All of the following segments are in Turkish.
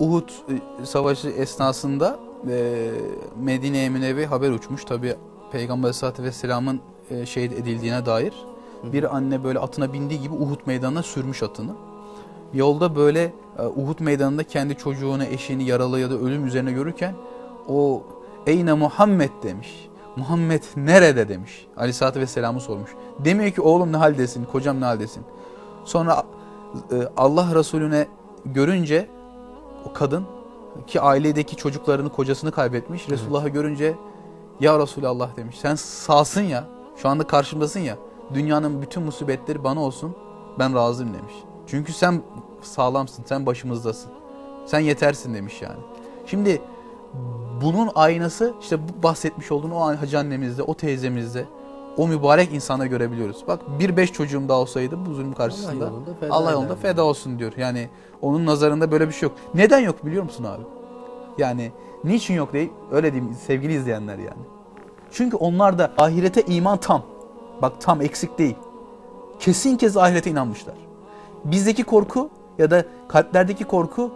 Uhud e, savaşı esnasında e, Medine-i Münevve haber uçmuş. Tabi Peygamber Aleyhisselatü Vesselam'ın e, şehit edildiğine dair. Bir anne böyle atına bindiği gibi Uhud meydanına sürmüş atını. Yolda böyle e, Uhud meydanında kendi çocuğunu, eşini yaralı ya da ölüm üzerine görürken o Eyne Muhammed demiş. Muhammed nerede demiş. Aleyhisselatü Vesselam'ı sormuş. Demiyor ki oğlum ne haldesin, kocam ne haldesin. Sonra e, Allah Resulüne görünce o kadın ki ailedeki çocuklarını, kocasını kaybetmiş. Resulullah'ı görünce ya Resulallah demiş. Sen sağsın ya. Şu anda karşımdasın ya. Dünyanın bütün musibetleri bana olsun. Ben razıyım demiş. Çünkü sen sağlamsın. Sen başımızdasın. Sen yetersin demiş yani. Şimdi bunun aynası işte bahsetmiş olduğun o hacı annemizde, o teyzemizde, o mübarek insana görebiliyoruz. Bak bir beş çocuğum daha olsaydı bu zulüm karşısında Allah yolunda feda Allah yolunda feda olsun diyor. Yani onun nazarında böyle bir şey yok. Neden yok biliyor musun abi? Yani niçin yok değil? Öyle diyeyim sevgili izleyenler yani. Çünkü onlar da ahirete iman tam. Bak tam eksik değil. Kesin kez ahirete inanmışlar. Bizdeki korku ya da kalplerdeki korku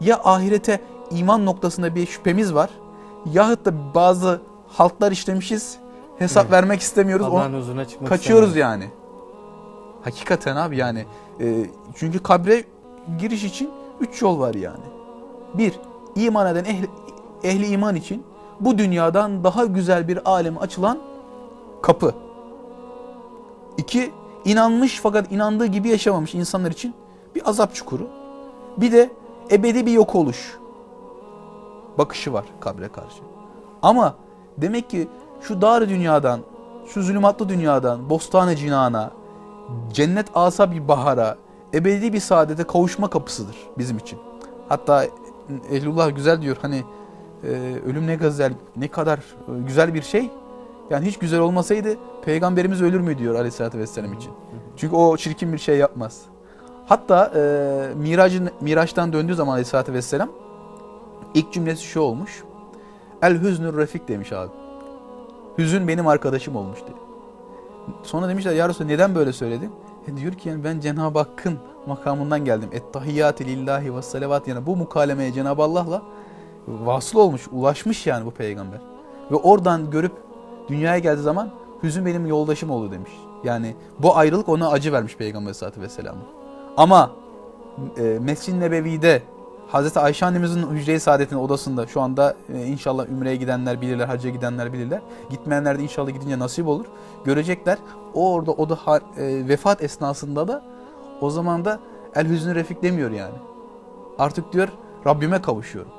ya ahirete iman noktasında bir şüphemiz var yahut da bazı haltlar işlemişiz hesap vermek istemiyoruz. Allah'ın huzuruna çıkmak kaçıyoruz istemiyorum. yani. Hakikaten abi yani. e, çünkü kabre giriş için üç yol var yani. Bir, iman eden ehli, ehli iman için bu dünyadan daha güzel bir aleme açılan kapı. İki, inanmış fakat inandığı gibi yaşamamış insanlar için bir azap çukuru. Bir de ebedi bir yok oluş bakışı var kabre karşı. Ama demek ki şu dar dünyadan, şu zulümatlı dünyadan, bostane cinana, cennet asa bir bahara, ebedi bir saadete kavuşma kapısıdır bizim için. Hatta Ehlullah güzel diyor hani e, ölüm ne güzel, ne kadar e, güzel bir şey. Yani hiç güzel olmasaydı peygamberimiz ölür mü diyor aleyhissalatü vesselam için. Çünkü o çirkin bir şey yapmaz. Hatta e, Miracın, Miraç'tan döndüğü zaman aleyhissalatü vesselam ilk cümlesi şu olmuş. El hüznür refik demiş abi. Hüzün benim arkadaşım olmuş diye. Sonra demişler ya Resulallah neden böyle söyledin? E diyor ki yani ben Cenab-ı Hakk'ın makamından geldim. Ettahiyyatü lillahi ve salavat yani bu mukalemeye Cenab-ı Allah'la vasıl olmuş, ulaşmış yani bu peygamber. Ve oradan görüp dünyaya geldiği zaman hüzün benim yoldaşım oldu demiş. Yani bu ayrılık ona acı vermiş Peygamber Aleyhisselatü Vesselam'a. Ama e, Mescid-i Nebevi'de Hazreti Ayşe annemizin hücre-i saadetinin odasında şu anda e, inşallah Ümre'ye gidenler bilirler, hacca gidenler bilirler. Gitmeyenler de inşallah gidince nasip olur. Görecekler. O orada o da e, vefat esnasında da o zaman da El Hüznü Refik demiyor yani. Artık diyor Rabbime kavuşuyorum.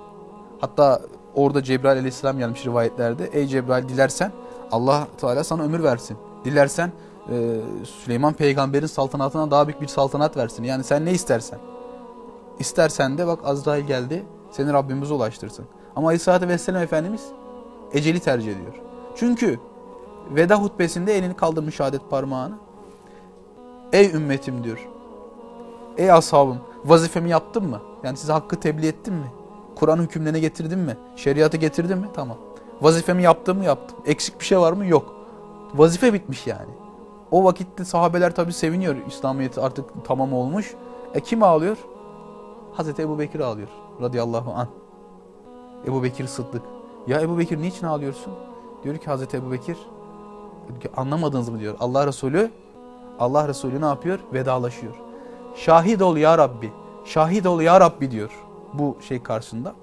Hatta orada Cebrail aleyhisselam gelmiş rivayetlerde. Ey Cebrail dilersen Allah Teala sana ömür versin. Dilersen e, Süleyman peygamberin saltanatına daha büyük bir saltanat versin. Yani sen ne istersen. İstersen de bak Azrail geldi seni Rabbimize ulaştırsın. Ama Aleyhisselatü Vesselam Efendimiz eceli tercih ediyor. Çünkü veda hutbesinde elini kaldırmış şehadet parmağını. Ey ümmetim diyor. Ey ashabım vazifemi yaptım mı? Yani size hakkı tebliğ ettim mi? Kur'an hükümlerine getirdim mi? Şeriatı getirdim mi? Tamam. Vazifemi yaptım mı? Yaptım. Eksik bir şey var mı? Yok. Vazife bitmiş yani. O vakitte sahabeler tabi seviniyor. İslamiyet artık tamam olmuş. E kim ağlıyor? Hazreti Ebu Bekir ağlıyor. Radıyallahu an. Ebu Bekir Sıddık. Ya Ebu Bekir niçin ağlıyorsun? Diyor ki Hazreti Ebu Bekir ki, anlamadınız mı diyor. Allah Resulü Allah Resulü ne yapıyor? Vedalaşıyor. Şahit ol ya Rabbi. Şahit ol ya Rabbi diyor bu şey karşısında.